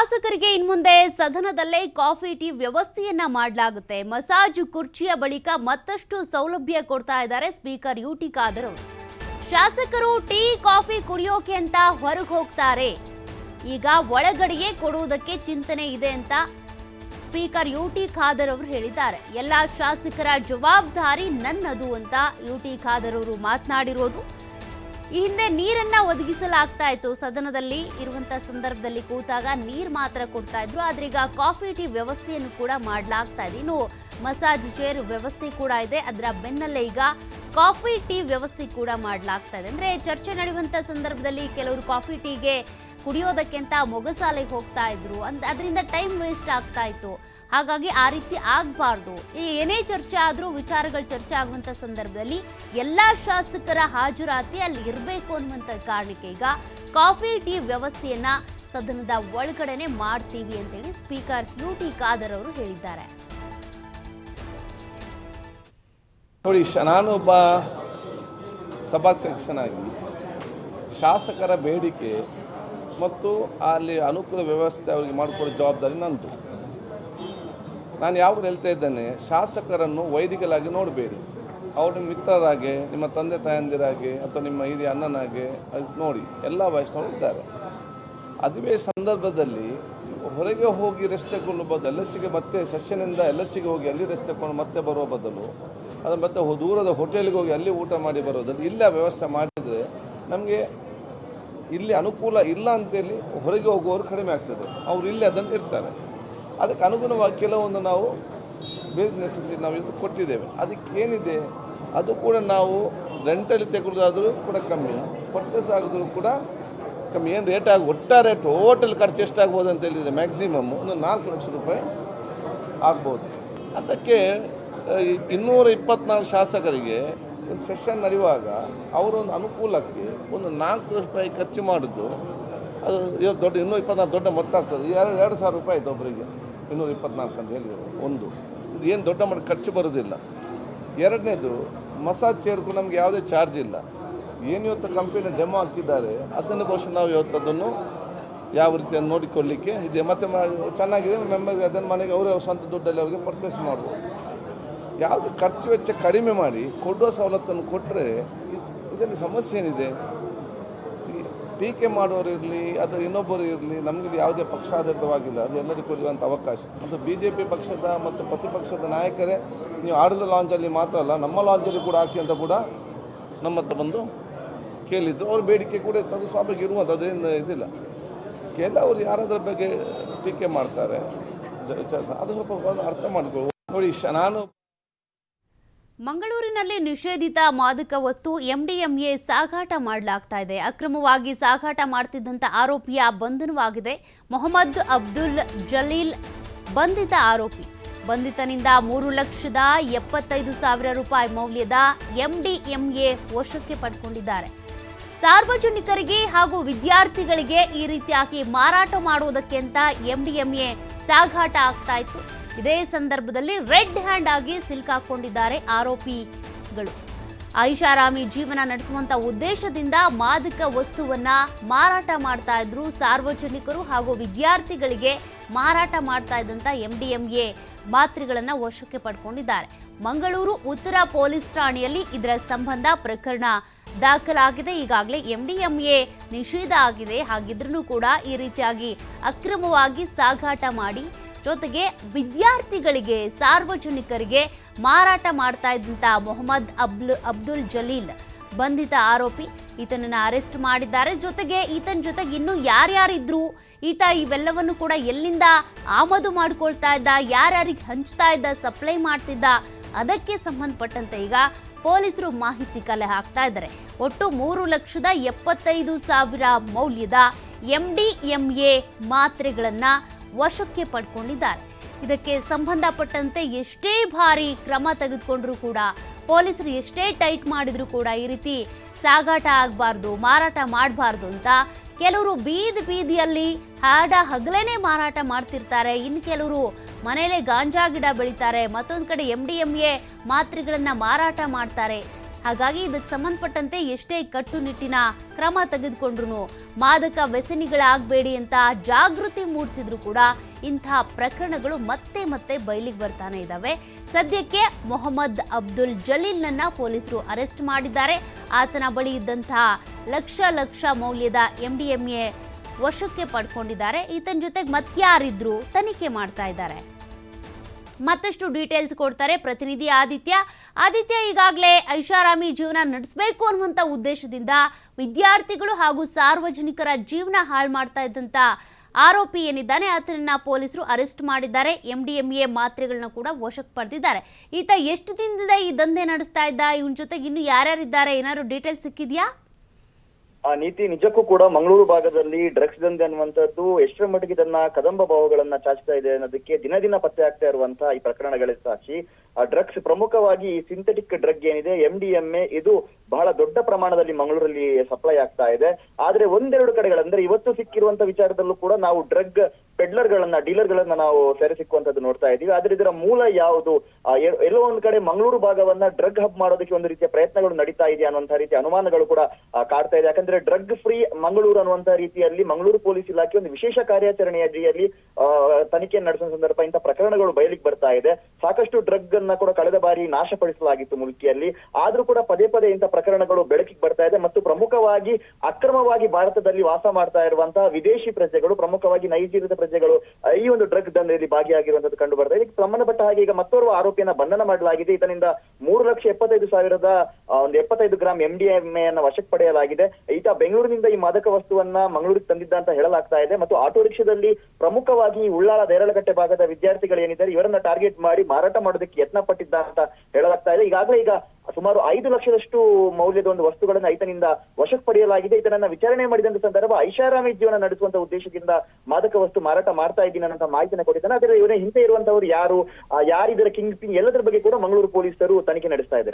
ಶಾಸಕರಿಗೆ ಇನ್ಮುಂದೆ ಸದನದಲ್ಲೇ coffee, tea ವ್ಯವಸ್ಥೆಯನ್ನ ಮಾಡಲಾಗುತ್ತೆ. ಮಸಾಜ್ ಕುರ್ಚಿಯ ಬಳಿಕ ಮತ್ತಷ್ಟು ಸೌಲಭ್ಯ ಕೊಡ್ತಾ ಇದ್ದಾರೆ ಸ್ಪೀಕರ್ ಯು ಟಿ ಶಾಸಕರು ಟೀ, ಕಾಫಿ ಕುಡಿಯೋಕೆ ಅಂತ ಹೊರಗೆ ಹೋಗ್ತಾರೆ. ಈಗ ಒಳಗಡೆಯೇ ಕೊಡುವುದಕ್ಕೆ ಚಿಂತನೆ ಇದೆ ಅಂತ ಸ್ಪೀಕರ್ ಯು ಟಿ ಖಾದರ್ ಅವರು ಹೇಳಿದ್ದಾರೆ. ಎಲ್ಲ ಶಾಸಕರ ಜವಾಬ್ದಾರಿ ನನ್ನದು ಅಂತ ಯು ಟಿ ಖಾದರ್ ಅವರು ಮಾತನಾಡಿರೋದು. ಈ ಹಿಂದೆ ನೀರನ್ನ ಒದಗಿಸಲಾಗ್ತಾ ಇತ್ತು. ಸದನದಲ್ಲಿ ಇರುವಂತ ಸಂದರ್ಭದಲ್ಲಿ ಕೂತಾಗ ನೀರ್ ಮಾತ್ರ ಕೊಡ್ತಾ ಇದ್ರು. ಆದ್ರೆ ಈಗ ಕಾಫಿ, ಟೀ ವ್ಯವಸ್ಥೆಯನ್ನು ಕೂಡ ಮಾಡಲಾಗ್ತಾ ಇದೆ. ಇನ್ನು ಮಸಾಜ್ ಚೇರ್ ವ್ಯವಸ್ಥೆ ಕೂಡ ಇದೆ. ಅದರ ಬೆನ್ನಲ್ಲೇ ಈಗ ಕಾಫಿ, ಟೀ ವ್ಯವಸ್ಥೆ ಕೂಡ ಮಾಡಲಾಗ್ತಾ ಇದೆ. ಅಂದ್ರೆ ಚರ್ಚೆ ನಡೆಯುವಂತ ಸಂದರ್ಭದಲ್ಲಿ ಕೆಲವರು ಕಾಫಿ, ಟೀಗೆ ಕುಡಿಯೋದಕ್ಕೆ ಅಂತ ಮೊಗಸಾಲೆಗೆ ಹೋಗ್ತಾ ಇದ್ರು. ಅಂತ ಅದರಿಂದ ಟೈಮ್ ವೇಸ್ಟ್ ಆಗ್ತಾ ಇತ್ತು. ಹಾಗಾಗಿ ಆ ರೀತಿ ಆಗಬಾರ್ದು. ಏನೇ ಚರ್ಚೆ ಆದರೂ, ವಿಚಾರಗಳು ಚರ್ಚೆ ಆಗುವಂಥ ಸಂದರ್ಭದಲ್ಲಿ ಎಲ್ಲ ಶಾಸಕರ ಹಾಜರಾತಿ ಅಲ್ಲಿ ಇರಬೇಕು ಅನ್ನುವಂಥ ಕಾರಣಕ್ಕೆ ಈಗ ಕಾಫಿ, ಟೀ ವ್ಯವಸ್ಥೆಯನ್ನ ಸದನದ ಒಳಗಡೆನೆ ಮಾಡ್ತೀವಿ ಅಂತೇಳಿ ಸ್ಪೀಕರ್ ಯು ಟಿ ಖಾದರ್ ಅವರು ಹೇಳಿದ್ದಾರೆ. ನೋಡಿ ನಾನು ನಾನೊಬ್ಬ ಸಭಾಧ್ಯಕ್ಷನಾಗಿ ಶಾಸಕರ ಬೇಡಿಕೆ ಮತ್ತು ಅಲ್ಲಿ ಅನುಕೂಲ ವ್ಯವಸ್ಥೆ ಅವರಿಗೆ ಮಾಡಿಕೊಡೋ ಜವಾಬ್ದಾರಿ ನಂದು. ನಾನು ಯಾವಾಗ ಹೇಳ್ತಾ ಇದ್ದೇನೆ, ಶಾಸಕರನ್ನು ವೈದಿಕಲಾಗಿ ನೋಡಬೇಡಿ. ಅವ್ರ ಮಿತ್ರರಾಗೆ, ನಿಮ್ಮ ತಂದೆ ತಾಯಂದಿರಾಗೆ ಅಥವಾ ನಿಮ್ಮ ಹಿರಿಯ ಅಣ್ಣನಾಗೆ ಅದು ನೋಡಿ, ಎಲ್ಲ ವಯಸ್ಸಿನವರು ಇದ್ದಾರೆ. ಅದುವೇ ಸಂದರ್ಭದಲ್ಲಿ ಹೊರಗೆ ಹೋಗಿ ರೆಸ್ಟ್ ತಗೊಳ್ಳೋ ಬದಲು, ಎಲ್ಲಚ್ಚಿಗೆ ಮತ್ತೆ ಸೆಷನಿಂದ ಎಲ್ಲಚ್ಚಿಗೆ ಹೋಗಿ ಅಲ್ಲಿ ರೆಸ್ಟ್ ತಗೊಂಡು ಮತ್ತೆ ಬರುವ ಬದಲು, ಅದು ಮತ್ತೆ ದೂರದ ಹೋಟೆಲ್ಗೆ ಹೋಗಿ ಅಲ್ಲಿ ಊಟ ಮಾಡಿ ಬರೋದಲ್ಲಿ ಇಲ್ಲ ವ್ಯವಸ್ಥೆ ಮಾಡಿದರೆ ನಮಗೆ ಇಲ್ಲಿ ಅನುಕೂಲ ಇಲ್ಲ ಅಂತೇಳಿ ಹೊರಗೆ ಹೋಗುವವರು ಕಡಿಮೆ ಆಗ್ತದೆ. ಅವರು ಇಲ್ಲಿ ಅದನ್ನು ಇರ್ತಾರೆ ಅದಕ್ಕೆ ಅನುಗುಣವಾಗಿ ಕೆಲವೊಂದು ನಾವು ಬೇಸ್ ನೆಸಸಿ ನಾವು ಇದು ಕೊಟ್ಟಿದ್ದೇವೆ. ಅದಕ್ಕೆ ಏನಿದೆ? ಅದು ಕೂಡ ನಾವು ರೆಂಟಲ್ಲಿ ತೆಗೊಳ್ಳೋದಾದರೂ ಕೂಡ ಕಮ್ಮಿ ಪರ್ಚೇಸ್ ಆಗಿದ್ರು ಕೂಡ ಕಮ್ಮಿ. ಏನು ರೇಟ್ ಆಗಿ ಒಟ್ಟಾರೆ ಟೋಟಲ್ ಖರ್ಚು ಎಷ್ಟಾಗ್ಬೋದು ಅಂತ ಹೇಳಿದರೆ ಮ್ಯಾಕ್ಸಿಮಮ್ ಒಂದು ನಾಲ್ಕು ಲಕ್ಷ ರೂಪಾಯಿ ಆಗ್ಬೋದು. ಅದಕ್ಕೆ ಇನ್ನೂರ ಇಪ್ಪತ್ನಾಲ್ಕು ಶಾಸಕರಿಗೆ ಒಂದು ಸೆಷನ್ ನಡೆಯುವಾಗ ಅವರೊಂದು ಅನುಕೂಲಕ್ಕೆ ಒಂದು ನಾಲ್ಕು ರೂಪಾಯಿ ಖರ್ಚು ಮಾಡಿದ್ದು ಅದು ದೊಡ್ಡ ಇನ್ನೂರ ಇಪ್ಪತ್ನಾಲ್ಕು ದೊಡ್ಡ ಮೊತ್ತ ಆಗ್ತದೆ. ಎರಡು ಎರಡು ಸಾವಿರ ರೂಪಾಯಿ ಆಯ್ತು ಒಬ್ಬರಿಗೆ ಇನ್ನೂರ ಇಪ್ಪತ್ನಾಲ್ಕು ಅಂತ ಹೇಳಿದರು. ಒಂದು. ಇದು ಏನು ದೊಡ್ಡ ಮಟ್ಟ ಖರ್ಚು ಬರೋದಿಲ್ಲ. ಎರಡನೇದು, ಮಸಾಜ್ ಚೇರ್ಗೂ ನಮಗೆ ಯಾವುದೇ ಚಾರ್ಜ್ ಇಲ್ಲ. ಏನು ಇವತ್ತು ಕಂಪನಿ ಡೆಮೋ ಹಾಕಿದ್ದಾರೆ, ಅದನ್ನು ಬಹುಶಃ ನಾವು ಇವತ್ತು ಅದನ್ನು ಯಾವ ಅದು ನೋಡಿಕೊಳ್ಳಿಕ್ಕೆ ಇದೆ ಮತ್ತು ಚೆನ್ನಾಗಿದೆ. ಮೆಂಬರ್ಗೆ ಅದನ್ನು ಮನೆಗೆ, ಅವರೇ ಸ್ವಂತ ದುಡ್ಡಲ್ಲಿ ಅವರಿಗೆ ಪರ್ಚೇಸ್ ಮಾಡ್ಬೋದು ಯಾವುದು ಖರ್ಚು ವೆಚ್ಚ ಕಡಿಮೆ ಮಾಡಿ ಕೊಡುವ ಸವಲತ್ತನ್ನು ಕೊಟ್ಟರೆ ಇದರಲ್ಲಿ ಸಮಸ್ಯೆ ಏನಿದೆ? ಟೀಕೆ ಮಾಡೋರು ಇರಲಿ ಅಥವಾ ಇನ್ನೊಬ್ಬರು ಇರಲಿ ನಮಗೆ ಯಾವುದೇ ಪಕ್ಷಾಧಾರಿತವಾಗಿಲ್ಲ ಅದು ಎಲ್ಲರಿಗೂ ಕೊಡುವಂಥ ಅವಕಾಶ. ಮತ್ತು ಬಿ ಜೆ ಪಿ ಪಕ್ಷದ ಮತ್ತು ಪ್ರತಿಪಕ್ಷದ ನಾಯಕರೇ, ನೀವು ಆಡಿದ ಲಾಂಜಲ್ಲಿ ಮಾತ್ರ ಅಲ್ಲ, ನಮ್ಮ ಲಾಂಜಲ್ಲಿ ಕೂಡ ಹಾಕಿ ಅಂತ ಕೂಡ ನಮ್ಮ ಹತ್ರ ಬಂದು ಕೇಳಿದ್ರು. ಅವ್ರ ಬೇಡಿಕೆ ಕೂಡ ಇತ್ತು. ಅದು ಸ್ವಾಭಾವಿಕ ಇರುವಂಥ ಅದರಿಂದ ಇದಿಲ್ಲ. ಕೆಲವರು ಯಾರಾದ್ರ ಬಗ್ಗೆ ಟೀಕೆ ಮಾಡ್ತಾರೆ. ಅದು ಸ್ವಲ್ಪ ಅರ್ಥ ಮಾಡ್ಕೊ ನೋಡಿ ನಾನು ಮಂಗಳೂರಿನಲ್ಲಿ ನಿಷೇಧಿತ ಮಾದಕ ವಸ್ತು ಎಂಡಿಎಂಎ ಸಾಗಾಟ ಮಾಡಲಾಗ್ತಾ ಇದೆ. ಅಕ್ರಮವಾಗಿ ಸಾಗಾಟ ಮಾಡ್ತಿದ್ದಂಥ ಆರೋಪಿಯ ಬಂಧನವಾಗಿದೆ. ಮೊಹಮ್ಮದ್ ಅಬ್ದುಲ್ ಜಲೀಲ್ ಬಂಧಿತ ಆರೋಪಿ. ಬಂಧಿತನಿಂದ ಮೂರು ಲಕ್ಷದ ಎಪ್ಪತ್ತೈದು ಸಾವಿರ ರೂಪಾಯಿ ಮೌಲ್ಯದ ಎಂಡಿಎಂಎ ವಶಕ್ಕೆ ಪಡ್ಕೊಂಡಿದ್ದಾರೆ. ಸಾರ್ವಜನಿಕರಿಗೆ ಹಾಗೂ ವಿದ್ಯಾರ್ಥಿಗಳಿಗೆ ಈ ರೀತಿಯಾಗಿ ಮಾರಾಟ ಮಾಡುವುದಕ್ಕಿಂತ ಎಂಡಿಎಂಎ ಸಾಗಾಟ ಆಗ್ತಾ ಇತ್ತು. ಇದೇ ಸಂದರ್ಭದಲ್ಲಿ ರೆಡ್ ಹ್ಯಾಂಡ್ ಆಗಿ ಸಿಲ್ಕಾಕೊಂಡಿದ್ದಾರೆ ಆರೋಪಿಗಳು. ಐಷಾರಾಮಿ ಜೀವನ ನಡೆಸುವಂತ ಉದ್ದೇಶದಿಂದ ಮಾದಕ ವಸ್ತುವನ್ನ ಮಾರಾಟ ಮಾಡ್ತಾ ಇದ್ರು ಸಾರ್ವಜನಿಕರು ಹಾಗೂ ವಿದ್ಯಾರ್ಥಿಗಳಿಗೆ ಮಾರಾಟ ಮಾಡ್ತಾ ಇದ್ದಂತ ಎಂಡಿಎಂಎ ಮಾತ್ರೆಗಳನ್ನ ವಶಕ್ಕೆ ಪಡ್ಕೊಂಡಿದ್ದಾರೆ. ಮಂಗಳೂರು ಉತ್ತರ ಪೊಲೀಸ್ ಠಾಣೆಯಲ್ಲಿ ಇದರ ಸಂಬಂಧ ಪ್ರಕರಣ ದಾಖಲಾಗಿದೆ. ಈಗಾಗಲೇ ಎಂಡಿಎಂಎ ನಿಷೇಧ ಆಗಿದೆ. ಹಾಗಿದ್ರೂ ಕೂಡ ಈ ರೀತಿಯಾಗಿ ಅಕ್ರಮವಾಗಿ ಸಾಗಾಟ ಮಾಡಿ ಜೊತೆಗೆ ವಿದ್ಯಾರ್ಥಿಗಳಿಗೆ, ಸಾರ್ವಜನಿಕರಿಗೆ ಮಾರಾಟ ಮಾಡ್ತಾ ಇದ್ದಂತ ಮೊಹಮ್ಮದ್ ಅಬ್ಲು, ಅಬ್ದುಲ್ ಜಲೀಲ್. ಬಂಧಿತ ಆರೋಪಿ ಈತನನ್ನು ಅರೆಸ್ಟ್ ಮಾಡಿದ್ದಾರೆ. ಜೊತೆಗೆ ಈತನ ಜೊತೆಗೆ ಇನ್ನೂ ಯಾರ್ಯಾರಿದ್ರು, ಈತ ಇವೆಲ್ಲವನ್ನು ಕೂಡ ಎಲ್ಲಿಂದ ಆಮದು ಮಾಡಿಕೊಳ್ತಾ ಇದ್ದ, ಯಾರ್ಯಾರಿಗೆ ಹಂಚ್ತಾ ಇದ್ದ, ಸಪ್ಲೈ ಮಾಡ್ತಿದ್ದ, ಅದಕ್ಕೆ ಸಂಬಂಧಪಟ್ಟಂತೆ ಈಗ ಪೊಲೀಸರು ಮಾಹಿತಿ ಕಲೆ ಹಾಕ್ತಾ ಇದ್ದಾರೆ. ಒಟ್ಟು ಮೂರು ಲಕ್ಷದ ಎಪ್ಪತ್ತೈದು ಸಾವಿರ ಮೌಲ್ಯದ ಎಂ ಡಿ ಎಂ ಎ ಮಾತ್ರೆಗಳನ್ನ ವಶಕ್ಕೆ ಪಡ್ಕೊಂಡಿದ್ದಾರೆ. ಇದಕ್ಕೆ ಸಂಬಂಧಪಟ್ಟಂತೆ ಎಷ್ಟೇ ಭಾರಿ ಕ್ರಮ ತೆಗೆದುಕೊಂಡ್ರೂ ಕೂಡ ಪೊಲೀಸರು ಎಷ್ಟೇ ಟೈಟ್ ಮಾಡಿದ್ರು ಕೂಡ ಈ ರೀತಿ ಸಾಗಾಟ ಆಗಬಾರ್ದು, ಮಾರಾಟ ಮಾಡಬಾರ್ದು ಅಂತ ಕೆಲವರು ಬೀದಿ ಬೀದಿಯಲ್ಲಿ ಹಾಡ ಹಗಲೇನೆ ಮಾರಾಟ ಮಾಡ್ತಿರ್ತಾರೆ. ಇನ್ನು ಕೆಲವರು ಮನೆಯಲ್ಲೇ ಗಾಂಜಾ ಗಿಡ ಬೆಳಿತಾರೆ, ಮತ್ತೊಂದು ಕಡೆ ಎಂ ಡಿ ಎಂ ಎ ಮಾತ್ರೆಗಳನ್ನು ಮಾರಾಟ ಮಾಡ್ತಾರೆ. ಹಾಗಾಗಿ ಇದಕ್ಕೆ ಸಂಬಂಧಪಟ್ಟಂತೆ ಎಷ್ಟೇ ಕಟ್ಟುನಿಟ್ಟಿನ ಕ್ರಮ ತೆಗೆದುಕೊಂಡ್ರು ಮಾದಕ ವ್ಯಸನಿಗಳಾಗಬೇಡಿ ಅಂತ ಜಾಗೃತಿ ಮೂಡಿಸಿದ್ರು ಕೂಡ ಇಂತಹ ಪ್ರಕರಣಗಳು ಮತ್ತೆ ಮತ್ತೆ ಬಯಲಿಗೆ ಬರ್ತಾನೆ ಇದ್ದಾವೆ ಸದ್ಯಕ್ಕೆ ಮೊಹಮ್ಮದ್ ಅಬ್ದುಲ್ ಜಲೀಲ್ನನ್ನ ಪೊಲೀಸರು ಅರೆಸ್ಟ್ ಮಾಡಿದ್ದಾರೆ. ಆತನ ಬಳಿ ಇದ್ದಂತಹ ಲಕ್ಷ ಲಕ್ಷ ಮೌಲ್ಯದ ಎಂಡಿಎಂಎ ವಶಕ್ಕೆ ಪಡ್ಕೊಂಡಿದ್ದಾರೆ. ಈತನ ಜೊತೆಗೆ ಮತ್ಯಾರಿದ್ರು ತನಿಖೆ ಮಾಡ್ತಾ ಇದ್ದಾರೆ. ಮತ್ತಷ್ಟು ಡೀಟೇಲ್ಸ್ ಕೊಡ್ತಾರೆ ಪ್ರತಿನಿಧಿ ಆದಿತ್ಯ. ಆದಿತ್ಯ ಈಗಾಗಲೇ ಐಷಾರಾಮಿ ಜೀವನ ನಡೆಸಬೇಕು ಅನ್ನುವಂಥ ಉದ್ದೇಶದಿಂದ ವಿದ್ಯಾರ್ಥಿಗಳು ಹಾಗೂ ಸಾರ್ವಜನಿಕರ ಜೀವನ ಹಾಳು ಮಾಡ್ತಾ ಇದ್ದಂಥ ಆರೋಪಿ ಏನಿದ್ದಾನೆ, ಆತನನ್ನ ಪೊಲೀಸರು ಅರೆಸ್ಟ್ ಮಾಡಿದ್ದಾರೆ. ಎಂ ಡಿ ಎಂ ಎ ಮಾತ್ರೆಗಳನ್ನ ಕೂಡ ವಶಕ್ಕೆ ಪಡೆದಿದ್ದಾರೆ. ಈತ ಎಷ್ಟು ದಿನದಿಂದ ಈ ದಂಧೆ ನಡೆಸ್ತಾ ಇದ್ದ? ಇವನ ಜೊತೆಗೆ ಇನ್ನು ಯಾರ್ಯಾರಿದ್ದಾರೆ? ಏನಾದ್ರು ಡೀಟೇಲ್ಸ್ ಸಿಕ್ಕಿದ್ಯಾ? ಆ ನೀತಿ ನಿಜಕ್ಕೂ ಕೂಡ ಮಂಗಳೂರು ಭಾಗದಲ್ಲಿ ಡ್ರಗ್ಸ್ ದಂಧೆ ಅನ್ನುವಂಥದ್ದು ಎಷ್ಟರ ಮಟ್ಟಿಗೆ ಇದನ್ನ ಕದಂಬ ಭಾವಗಳನ್ನ ಚಾಚ್ತಾ ಇದೆ ಅನ್ನೋದಕ್ಕೆ ದಿನ ದಿನ ಪತ್ತೆ ಆಗ್ತಾ ಇರುವಂತಹ ಈ ಪ್ರಕರಣಗಳ ಸಾಕ್ಷಿ. ಆ ಡ್ರಗ್ಸ್ ಪ್ರಮುಖವಾಗಿ ಈ ಸಿಂಥೆಟಿಕ್ ಡ್ರಗ್ ಏನಿದೆ ಎಂ ಡಿ ಎಂ ಎ ಇದು ಬಹಳ ದೊಡ್ಡ ಪ್ರಮಾಣದಲ್ಲಿ ಮಂಗಳೂರಲ್ಲಿ ಸಪ್ಲೈ ಆಗ್ತಾ ಇದೆ. ಆದ್ರೆ ಒಂದೆರಡು ಕಡೆಗಳಂದ್ರೆ ಇವತ್ತು ಸಿಕ್ಕಿರುವಂತ ವಿಚಾರದಲ್ಲೂ ಕೂಡ ನಾವು ಡ್ರಗ್ ಪೆಡ್ಲರ್ ಗಳನ್ನ ಡೀಲರ್ ಗಳನ್ನ ನಾವು ಸೆರೆ ಸಿಕ್ಕುವಂತದ್ದು ನೋಡ್ತಾ ಇದೀವಿ ಆದ್ರೆ ಇದರ ಮೂಲ ಯಾವುದು? ಎಲ್ಲೋ ಒಂದ್ ಕಡೆ ಮಂಗಳೂರು ಭಾಗವನ್ನ ಡ್ರಗ್ ಹಬ್ ಮಾಡೋದಕ್ಕೆ ಒಂದು ರೀತಿಯ ಪ್ರಯತ್ನಗಳು ನಡೀತಾ ಇದೆ ಅನ್ನುವಂತ ರೀತಿಯ ಅನುಮಾನಗಳು ಕೂಡ ಕಾಡ್ತಾ ಇದೆ. ಯಾಕಂದ್ರೆ ಡ್ರಗ್ ಫ್ರೀ ಮಂಗಳೂರು ಅನ್ನುವಂತ ರೀತಿಯಲ್ಲಿ ಮಂಗಳೂರು ಪೊಲೀಸ್ ಇಲಾಖೆ ಒಂದು ವಿಶೇಷ ಕಾರ್ಯಾಚರಣೆಯ ಅಡಿಯಲ್ಲಿ ತನಿಖೆ ನಡೆಸುವ ಸಂದರ್ಭ ಇಂಥ ಪ್ರಕರಣಗಳು ಬಯಲಿಗೆ ಬರ್ತಾ ಇದೆ. ಸಾಕಷ್ಟು ಡ್ರಗ್ ಅನ್ನ ಕೂಡ ಕಳೆದ ಬಾರಿ ನಾಶಪಡಿಸಲಾಗಿತ್ತು ಮುಲ್ಕಿಯಲ್ಲಿ. ಆದ್ರೂ ಕೂಡ ಪದೇ ಪದೇ ಇಂಥ ಪ್ರಕರಣಗಳು ಬೆಳಕಿಗೆ ಬರ್ತಾ ಇದೆ ಮತ್ತು ಪ್ರಮುಖವಾಗಿ ಅಕ್ರಮವಾಗಿ ಭಾರತದಲ್ಲಿ ವಾಸ ಮಾಡ್ತಾ ಇರುವಂತಹ ವಿದೇಶಿ ಪ್ರಜೆಗಳು, ಪ್ರಮುಖವಾಗಿ ನೈಜೀರಿಯಾದ ಈ ಒಂದು ಡ್ರಗ್ ದಂಧೆಯಲ್ಲಿ ಭಾಗಿಯಾಗಿರುವಂತದ್ದು ಕಂಡು ಬರ್ತಾ ಇದೆ ಇದಕ್ಕೆ ಸಂಬಂಧಪಟ್ಟ ಹಾಗೆ ಈಗ ಮತ್ತೋರ್ವ ಆರೋಪಿಯನ್ನ ಬಂಧನ ಮಾಡಲಾಗಿದೆ. ಈತನಿಂದ ಮೂರು ಲಕ್ಷ ಎಪ್ಪತ್ತೈದು ಸಾವಿರದ ಒಂದು ಎಪ್ಪತ್ತೈದು ಗ್ರಾಂ ಎಂ ಡಿ ಎಂ ಅನ್ನ ವಶಕ್ಕೆ ಪಡೆಯಲಾಗಿದೆ. ಈತ ಬೆಂಗಳೂರಿನಿಂದ ಈ ಮಾದಕ ವಸ್ತುವನ್ನ ಮಂಗಳೂರಿಗೆ ತಂದಿದ್ದ ಅಂತ ಹೇಳಲಾಗ್ತಾ ಇದೆ. ಮತ್ತು ಆಟೋ ರಿಕ್ಷಾದಲ್ಲಿ ಪ್ರಮುಖವಾಗಿ ಉಳ್ಳಾಲ ದೇರಳಕಟ್ಟೆ ಭಾಗದ ವಿದ್ಯಾರ್ಥಿಗಳು ಏನಿದ್ದಾರೆ, ಇವರನ್ನ ಟಾರ್ಗೆಟ್ ಮಾಡಿ ಮಾರಾಟ ಮಾಡೋದಕ್ಕೆ ಯತ್ನ ಪಟ್ಟಿದ್ದ ಅಂತ ಹೇಳಲಾಗ್ತಾ ಇದೆ. ಈಗಾಗಲೇ ಈಗ ಸುಮಾರು ಐದು ಲಕ್ಷದಷ್ಟು ಮೌಲ್ಯದ ಒಂದು ವಸ್ತುಗಳನ್ನು ಈತನಿಂದ ವಶಕ್ಕೆ ಪಡೆಯಲಾಗಿದೆ. ಈತನನ್ನ ವಿಚಾರಣೆ ಮಾಡಿದಂತ ಸಂದರ್ಭ ಐಷಾರಾಮಿ ಜೀವನ ನಡೆಸುವಂತ ಉದ್ದೇಶದಿಂದ ಮಾದಕ ವಸ್ತು ಮಾರಾಟ ಮಾಡ್ತಾ ಇದ್ದೀನಿ ಅನ್ನೋ ಮಾಹಿತಿನ ಕೊಟ್ಟಿದ್ದಾನೆ. ಆದರೆ ಇವರ ಹಿಂದೆ ಇರುವಂತವರು ಯಾರು? ಯಾರಿದರ ಕಿಂಗ್ ಪಿಂಗ್ ಎಲ್ಲದರ ಬಗ್ಗೆ ಕೂಡ ಮಂಗಳೂರು ಪೊಲೀಸರು ತನಿಖೆ ನಡೆಸ್ತಾ ಇದ್ದಾರೆ.